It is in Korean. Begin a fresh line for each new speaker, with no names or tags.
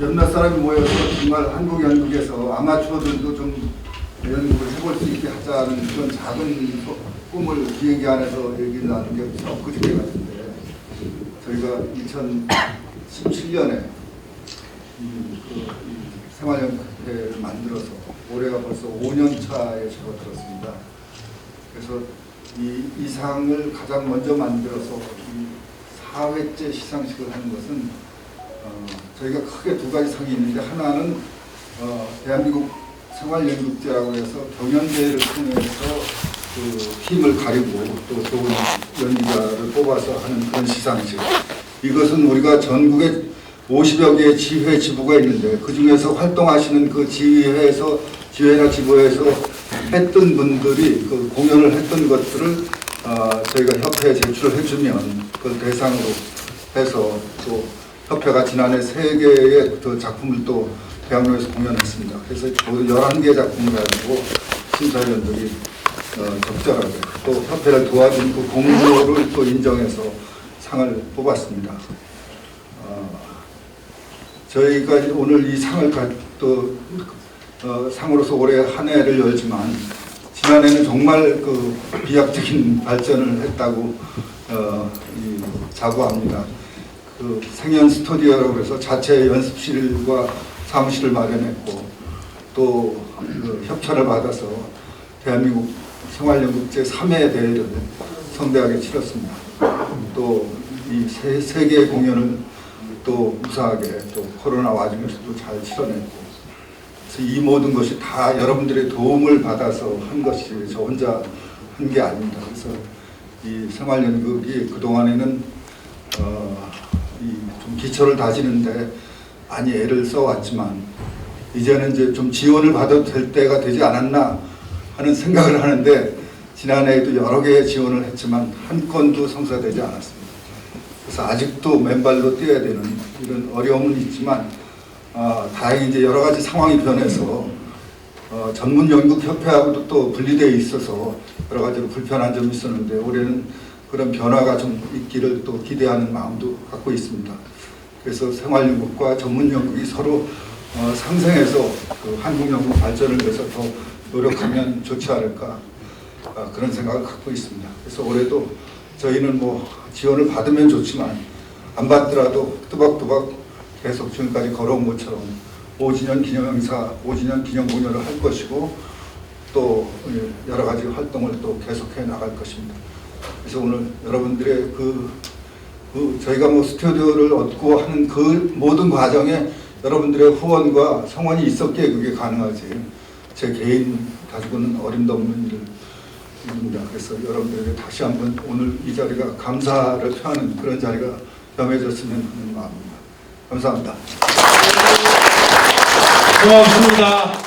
몇몇 사람이 모여서 정말 한국 연극에서 아마추어들도 좀 연극을 해볼 수 있게 하자는 그런 작은 소- 꿈을 비행기 안에서 얘기 나눈 게 엊그저께 같은데 저희가 2017년에 그 생활연극회를 만들어서 올해가 벌써 5년 차에 접어들었습니다. 그래서 이, 이 상을 가장 먼저 만들어서 이 4회째 시상식을 하는 것은 어, 저희가 크게 두 가지 상이 있는데 하나는 어, 대한민국 생활연극제라고 해서 경연대회를 통해서 그 팀을 가리고 또 좋은 연기자를 뽑아서 하는 그런 시상식. 이것은 우리가 전국에 50여 개의 지회 지부가 있는데 그 중에서 활동하시는 그 지회에서 지회나 지부에서 했던 분들이 그 공연을 했던 것들을 어, 저희가 협회에 제출을 해주면 그 대상으로 해서 또 협회가 지난해 세 개의 그 작품을 또 대학로에서 공연했습니다. 그래서 모두 11개 작품을 가지고 심사위원들이 어, 적절하게 또 협회를 도와준 그 공로를 또 인정해서 상을 뽑았습니다. 어, 저희가 오늘 이 상을 가, 또 어, 상으로서 올해 한 해를 열지만 지난해는 정말 그 비약적인 발전을 했다고 어, 이, 자부합니다. 그 생연 스튜디오라고 해서 자체 연습실과 사무실을 마련했고 또 그 협찬을 받아서 대한민국 생활연극제 3회 대회를 성대하게 치렀습니다. 또 이 세 개의 공연을 또 무사하게 또 코로나 와중에서도 잘 치러냈고 그래서 이 모든 것이 다 여러분들의 도움을 받아서 한 것이 저 혼자 한 게 아닙니다. 그래서 이 생활연극이 그동안에는 어, 기초를 다지는데 많이 애를 써왔지만 이제는 이제 좀 지원을 받아도 될 때가 되지 않았나 하는 생각을 하는데 지난해에도 여러 개의 지원을 했지만 한 건도 성사되지 않았습니다. 그래서 아직도 맨발로 뛰어야 되는 이런 어려움은 있지만 어, 다행히 이제 여러 가지 상황이 변해서 어, 전문 연극 협회하고도 또 분리되어 있어서 여러 가지로 불편한 점이 있었는데 올해는 그런 변화가 좀 있기를 또 기대하는 마음도 갖고 있습니다. 그래서 생활연극과 전문 연극이 서로 어, 상생해서 그 한국 연극 발전을 위해서 더 노력하면 좋지 않을까 어, 그런 생각을 갖고 있습니다. 그래서 올해도 저희는 뭐 지원을 받으면 좋지만 안 받더라도 뚜벅뚜벅 계속 지금까지 걸어온 것처럼 5주년 기념 행사, 5주년 기념 공연을 할 것이고 또 여러 가지 활동을 또 계속해 나갈 것입니다. 그래서 오늘 여러분들의 그, 그 저희가 뭐 스튜디오를 얻고 하는 그 모든 과정에 여러분들의 후원과 성원이 있었기에 그게 가능하지 제 개인 가지고는 어림도 없는 일. 입니다. 그래서 여러분들에게 다시 한번 오늘 이 자리가 감사를 표하는 그런 자리가 겸해졌으면 하는 마음입니다. 감사합니다.
고맙습니다.